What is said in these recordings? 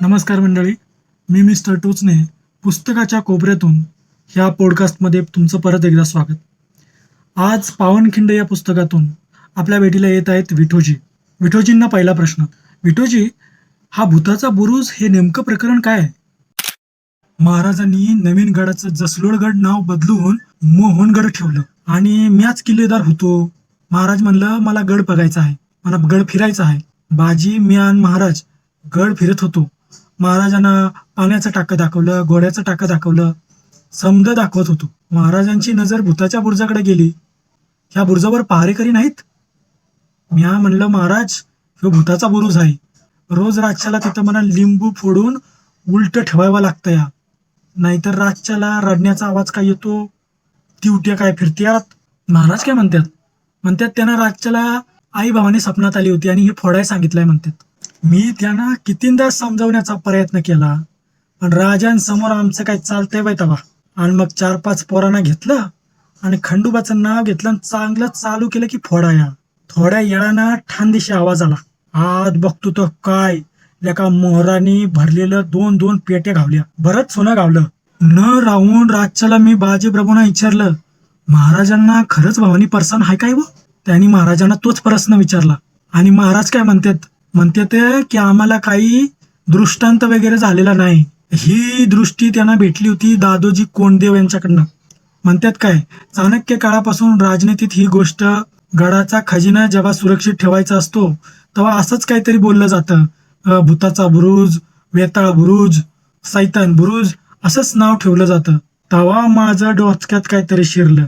नमस्कार मंडळी. मी मिस्टर टोचने पुस्तकाच्या कोपऱ्यातून ह्या पॉडकास्टमध्ये तुमचं परत एकदा स्वागत. आज पावनखिंड या पुस्तकातून आपल्या भेटीला येत आहेत विठोजी. विठोजींना पहिला प्रश्न विठोजी हा भूताचा बुरुज हे नेमकं प्रकरण काय आहे? महाराजांनी नवीन गडाचं जसलोडगड नाव बदलून मोहनगड ठेवलं आणि मीच किल्लेदार होतो. महाराज म्हणलं मला गड बघायचा आहे. मला गड फिरायचा आहे. बाजी मी महाराज गड फिरत होतो. महाराजांना पाण्याचं टाकं दाखवलं घोड्याचं टाकं दाखवलं. समद दाखवत होतो. महाराजांची नजर भूताच्या बुर्जाकडे गेली. ह्या बुर्जावर पहारेकरी नाहीत? म्या म्हणलं महाराज ह्यो भूताचा बुरुज आहे. रोज रातच्याला तिथं मला लिंबू फोडून उलट ठेवावं लागतं या. नाहीतर राजच्याला रडण्याचा आवाज काय येतो? तिवट्या काय फिरत्यात? महाराज काय म्हणतात म्हणतात त्यांना राजच्याला आई भावाने सपनात आली होती आणि हे फोडाय सांगितलंय म्हणतात मी त्यांना कितींदा समजावण्याचा प्रयत्न केला पण राजांसमोर आमचं काय चालतंय बाय तवा. आणि मग चार पाच पोरांना घेतलं आणि खंडोबाचं नाव घेतलं आणि चांगलं चालू केलं की फोडाया. थोड्या येळानं ठानदिशी आवाज आला. आत बघतो तो काय? एका मोहराने भरलेलं दोन दोन पेट्या घावल्या. बरंच सोनं गावलं न राहून राजच्याला मी बाजीप्रभूंना विचारलं महाराजांना खरंच भवानी पर्सन हाय काय व? त्यांनी महाराजांना तोच प्रश्न विचारला. आणि महाराज काय म्हणतात? म्हणते ते की आम्हाला काही दृष्टांत वगैरे झालेला नाही. ही दृष्टी त्यांना भेटली होती दादोजी कोंडदेव यांच्याकडनं. म्हणतात काय चाणक्य काळापासून राजनीतीत ही गोष्ट गडाचा खजिना जेव्हा सुरक्षित ठेवायचा असतो तेव्हा असंच काहीतरी बोललं जातं. भूताचा बुरुज वेताळ बुरुज सैतान बुरुज असंच नाव ठेवलं जातं. तेव्हा माझं डोचक्यात काहीतरी शिरलं.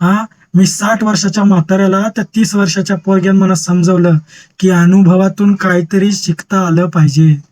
हा मी साठ वर्षाच्या म्हाताऱ्याला त्या तीस वर्षाच्या पोरग्यांना मला समजवलं की अनुभवातून काहीतरी शिकता आलं पाहिजे.